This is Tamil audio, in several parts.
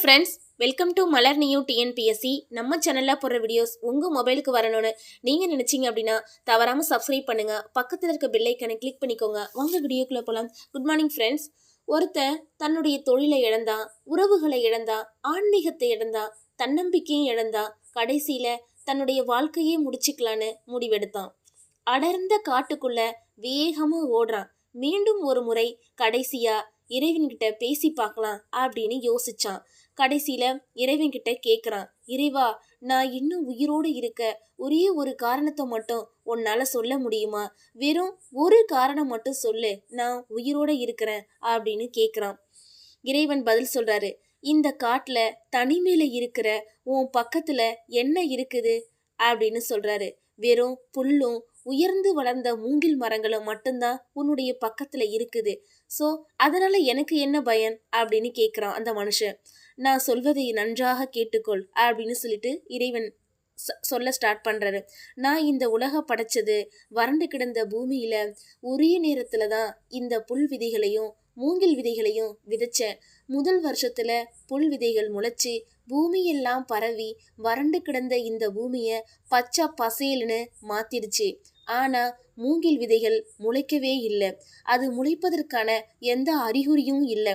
Friends welcome to Malar new TNPSC நம்ம சேனலில் போடுற வீடியோஸ் உங்கள் மொபைலுக்கு வரணும்னு நீங்கள் நினச்சிங்க அப்படின்னா தவறாமல் சப்ஸ்கிரைப் பண்ணுங்கள் பக்கத்தில் இருக்க பெல்லைக்கனை கிளிக் பண்ணிக்கோங்க. வாங்க வீடியோக்குள்ளே போகலாம் குட் மார்னிங் ஃப்ரெண்ட்ஸ் ஒருத்தன் தன்னுடைய தொழிலை இழந்தான் உறவுகளை இழந்தான் ஆன்மீகத்தை இழந்தான் தன்னம்பிக்கையும் இழந்தான் கடைசியில் தன்னுடைய வாழ்க்கையே முடிச்சுக்கலான்னு முடிவெடுத்தான். அடர்ந்த காட்டுக்குள்ள வேகமாக ஓடுறான். மீண்டும் ஒரு முறை கடைசியாக இறைவன்கிட்ட பேசி பார்க்கலாம் அப்படின்னு யோசிச்சான். கடைசியில இறைவன்கிட்ட கேட்குறான் இறைவா நான் இன்னும் உயிரோடு இருக்க ஒரே ஒரு காரணத்தை மட்டும் உன்னால் சொல்ல முடியுமா? வெறும் ஒரு காரணம் மட்டும் சொல்லு நான் உயிரோடு இருக்கிறேன் அப்படின்னு கேட்குறான் இறைவன் பதில் சொல்கிறாரு இந்த காட்டில் தனிமையில் இருக்கிற உன் பக்கத்தில் என்ன இருக்குது? அப்படின்னு சொல்கிறாரு வெறும் புல்லும் உயர்ந்து வளர்ந்த மூங்கில் மரங்களும் மட்டும்தான் உன்னுடைய பக்கத்தில் இருக்குது. ஸோ அதனால் எனக்கு என்ன பயன்? அப்படின்னு கேட்குறான் அந்த மனுஷன். நான் சொல்வதை நன்றாக கேட்டுக்கொள் அப்படின்னு சொல்லிட்டு இறைவன் சொல்ல ஸ்டார்ட் பண்ணுறாரு நான் இந்த உலக படைச்சது வறண்டு கிடந்த பூமியில் உரிய நேரத்தில் தான் இந்த புல் விதைகளையும் மூங்கில் விதைகளையும் விதைச்சேன் முதல் வருஷத்தில் புல் விதைகள் முளைச்சி பூமியெல்லாம் பரவி வறண்டு கிடந்த இந்த பூமியை பச்சை பசேல்னு மாத்திடுச்சு. ஆனால் மூங்கில் விதைகள் முளைக்கவே இல்லை. அது முளைப்பதற்கான எந்த அறிகுறியும் இல்லை.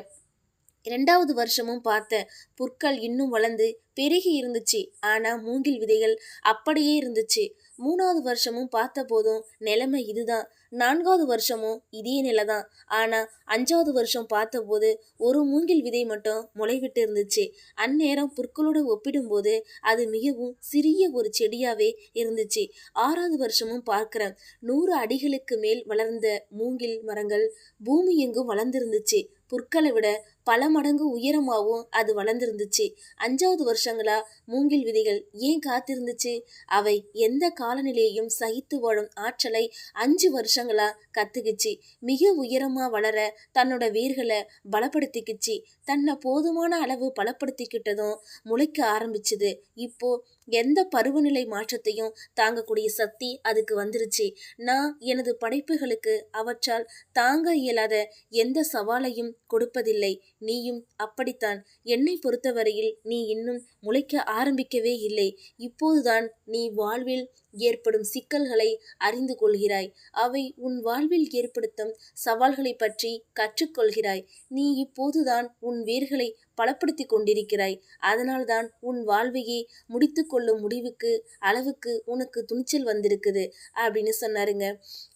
இரண்டாவது வருஷமும் பார்த்த புற்கள் இன்னும் வளர்ந்து பெருகி இருந்துச்சு. ஆனா மூங்கில் விதைகள் அப்படியே இருந்துச்சு. மூணாவது வருஷமும் பார்த்த போதும் நிலைமை இதுதான். நான்காவது வருஷமும் இதே நிலை தான். ஆனால் அஞ்சாவது வருஷம் பார்த்தபோது ஒரு மூங்கில் விதை மட்டும் முளைவிட்டு இருந்துச்சு. அந்நேரம் புற்களோடு ஒப்பிடும்போது அது மிகவும் சிறிய ஒரு செடியாகவே இருந்துச்சு. ஆறாவது வருஷமும் பார்க்குறேன் நூறு அடிகளுக்கு மேல் வளர்ந்த மூங்கில் மரங்கள் பூமி எங்கும் வளர்ந்துருந்துச்சு. புற்களை விட பல மடங்கு உயரமாகவும் அது வளர்ந்துருந்துச்சு. அஞ்சாவது வருஷங்களா மூங்கில் விதைகள் ஏன் காத்திருந்துச்சு? அவை எந்த காலநிலையையும் சகித்து வாழும் ஆற்றலை அஞ்சு வருஷங்களா கத்துக்குச்சு. மிக உயரமா வளர தன்னோட வேர்களை பலப்படுத்திக்குச்சு. தன்னை போதுமான அளவு பலப்படுத்திக்கிட்டதும் முளைக்க ஆரம்பிச்சுது. இப்போ எந்த பருவநிலை மாற்றத்தையும் தாங்கக்கூடிய சக்தி அதுக்கு வந்துருச்சு. நான் எனது படைப்புகளுக்கு அவற்றால் தாங்க இயலாத எந்த சவாலையும் கொடுப்பதில்லை. நீயும் அப்படித்தான். என்னை பொறுத்தவரையில் நீ இன்னும் முளைக்க ஆரம்பிக்கவே இல்லை. இப்போதுதான் நீ வாழ்வில் ஏற்படும் சிக்கல்களை அறிந்து கொள்கிறாய். அவை உன் வாழ்வில் ஏற்படுத்தும் சவால்களை பற்றி கற்றுக்கொள்கிறாய். நீ இப்போதுதான் உன் வேர்களை பலப்படுத்தி கொண்டிருக்கிறாய். அதனால்தான் உன் வாழ்வையே முடித்து கொள்ளும் முடிவுக்கு அளவுக்கு உனக்கு துணிச்சல் வந்திருக்குது அப்படின்னு சொன்னாருங்க.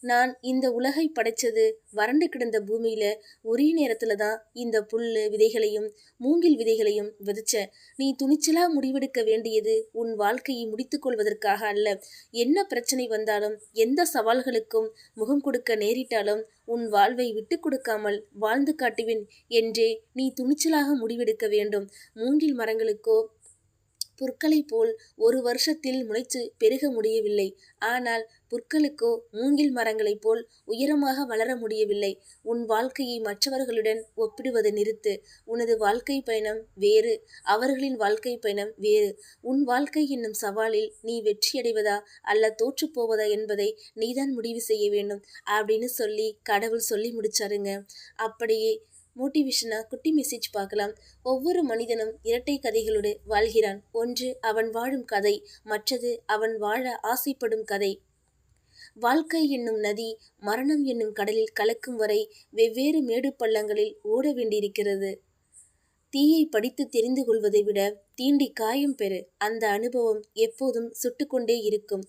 நான் இந்த உலகை படைச்சது வறண்டு கிடந்த பூமியில ஒரே நேரத்துல தான் இந்த புல்லு விதைகளையும் மூங்கில் விதைகளையும் விதைச்சேன் நீ துணிச்சலா முடிவெடுக்க வேண்டியது உன் வாழ்க்கையை முடித்து கொள்வதற்காக அல்ல. என்ன பிரச்சனை வந்தாலும் எந்த சவால்களுக்கும் முகம் கொடுக்க நேரிட்டாலும் உன் வாழ்வை விட்டு கொடுக்காமல் வாழ்ந்து காட்டுவேன் என்றே நீ துணிச்சலாக முடிவெடுக்க வேண்டும். மூங்கில் மரங்களுக்கோ புற்களைப் போல் ஒரு வருஷத்தில் முளைச்சு பெருக முடியவில்லை. ஆனால் புற்களுக்கோ மூங்கில் மரங்களைப் போல் உயரமாக வளர முடியவில்லை. உன் வாழ்க்கையை மற்றவர்களுடன் ஒப்பிடுவதை நிறுத்து. உனது வாழ்க்கை பயணம் வேறு அவர்களின் வாழ்க்கை பயணம் வேறு. உன் வாழ்க்கை என்னும் சவாலில் நீ வெற்றியடைவதா அல்ல தோற்று போவதா என்பதை நீதான் முடிவு செய்ய வேண்டும். அப்படின்னு சொல்லி கடவுள் சொல்லி முடிச்சாருங்க. அப்படியே மோட்டிவேஷனா குட்டி மெசேஜ் பார்க்கலாம். ஒவ்வொரு மனிதனும் இரட்டை கதைகளோடு வாழ்கிறான். ஒன்று அவன் வாழும் கதை. மற்றது அவன் வாழ ஆசைப்படும் கதை. வாழ்க்கை என்னும் நதி மரணம் என்னும் கடலில் கலக்கும் வரை வெவ்வேறு மேடு பள்ளங்களில் ஓட வேண்டியிருக்கிறது. தீயை படித்து தெரிந்து கொள்வதை விட தீண்டி காயம் பெறு. அந்த அனுபவம் எப்போதும் சுட்டுக்கொண்டே இருக்கும்.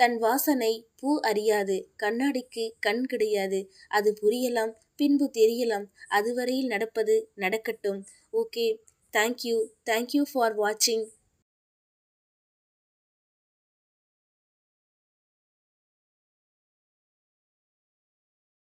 தன் வாசனை பூ அறியாது. கண்ணாடிக்கு கண் கிடையாது. அது புரியலாம் பின்பு தெரியலாம். அதுவரையில் நடப்பது நடக்கட்டும். ஓகே. தேங்க்யூ தேங்க்யூ ஃபார் வாட்சிங்